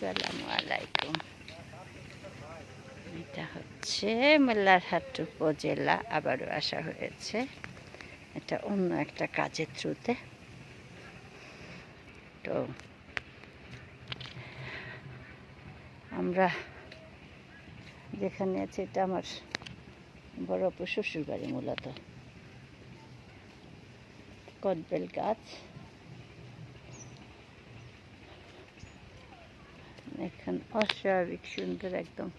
আসসালামু আলাইকুম এটা হচ্ছে মোল্লারহাট উপজেলা, আবারও আসা হয়েছে। এটা অন্য একটা কাজের থ্রুতে। তো আমরা যেখানে আছে, এটা আমার বড় অপু শ্বশুর বাড়ি মূলত। কদবেল গাছ। এখান, অস্বাভাবিক, সুন্দর একদম।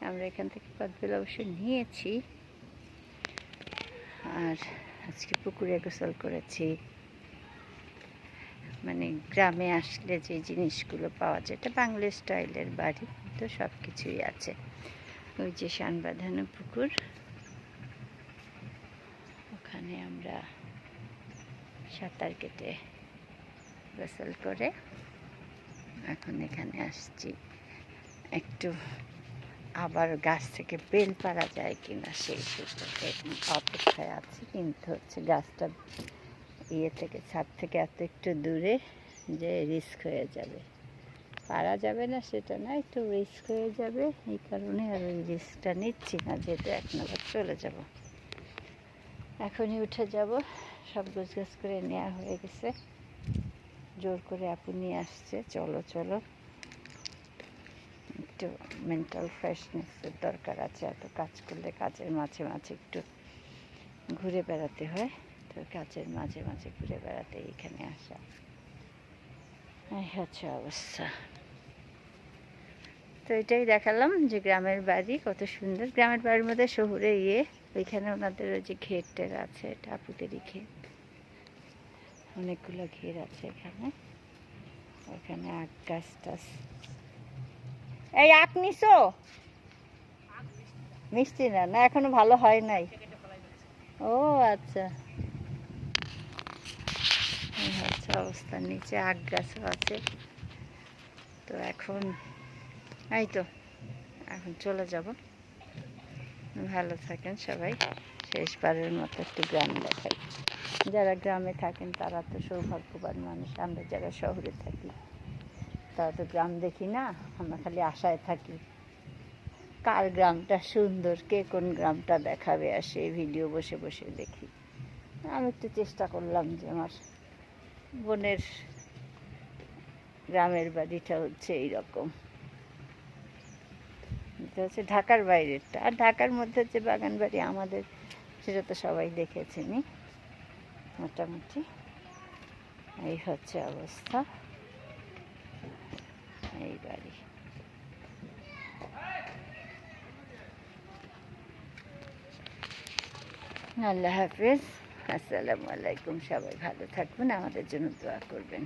আমরা এখান থেকে কদবেল অবশ্য নিয়েছি। আর আজকে পুকুরে গোসল করেছি। মানে গ্রামে আসলে যে জিনিসগুলো পাওয়া যায়, এটা বাংলা স্টাইলের বাড়ি, তো সব কিছুই আছে। ওই যে শান বাঁধানো পুকুর। ওখানে আমরা সাঁতার কেটে গোসল করে এখন এখানে আসছি। একটু আবার গাছ থেকে বেল পারা যায় কিনা সেই সুযোগে অপেক্ষায় আছি, কিন্তু হচ্ছে গাছটা ইয়ে থেকে, ছাদ থেকে এত একটু দূরে যে রিস্ক হয়ে যাবে। পারা যাবে না সেটা না, একটু রিস্ক হয়ে যাবে। এই কারণে আর ওই রিস্কটা নিচ্ছি না, যেহেতু এক নম্বর চলে যাব। এখনই উঠে যাব। সব গোছ গাছ করে নেওয়া হয়ে গেছে। জোর করে আপু নিয়ে আসছে। চলো চলো। একটু মেন্টাল ফ্রেশনেসের দরকার আছে, এত কাজ করলে কাজের মাঝে মাঝে একটু ঘুরে বেড়াতে হয়। তো কাজের মাঝে মাঝে ঘুরে বেড়াতে এখানে আসা। এই হচ্ছে অবস্থা। তো এটাই দেখালাম যে গ্রামের বাড়ি কত সুন্দর। গ্রামের বাড়ির মধ্যে শহুরে ইয়ে ওইখানে ওনাদের ওই যে ঘের টের আছে, এটা ঘের। অনেকগুলো ঘের আছে এখানে। ওখানে আখ গাছ টাছ। এই আখ নিছো? মিষ্টি না না, এখনও ভালো হয় নাই। ও আচ্ছা। এই হচ্ছে অবস্থা, নিচে আখ গাছও আছে। তো এখন, এই তো, এখন চলে যাব। ভালো থাকেন সবাই। শেষবারের মতো একটু গ্রাম দেখাই। যারা গ্রামে থাকেন, তারা তো সৌভাগ্যবান মানুষ। আমরা যারা শহরে থাকি, তারা তো গ্রাম দেখি না, আমরা খালি আশায় থাকি। কার গ্রামটা সুন্দর, কে কোন গ্রামটা দেখাবে? আর সেই ভিডিও বসে বসে দেখি। আমি একটু চেষ্টা করলাম যে আমার বোনের গ্রামের বাড়িটা হচ্ছে এইরকম। এটা হচ্ছে ঢাকার বাইরেরটা। আর ঢাকার মধ্যে যে বাগান বাড়ি আমাদের, সেটা তো সবাই দেখেছেনি মোটামুটি। এই হচ্ছে অবস্থা। এই বাড়ি। আল্লাহ হাফিজ। আসসালামু আলাইকুম। সবাই ভালো থাকবেন আমাদের জন্য দোয়া করবেন।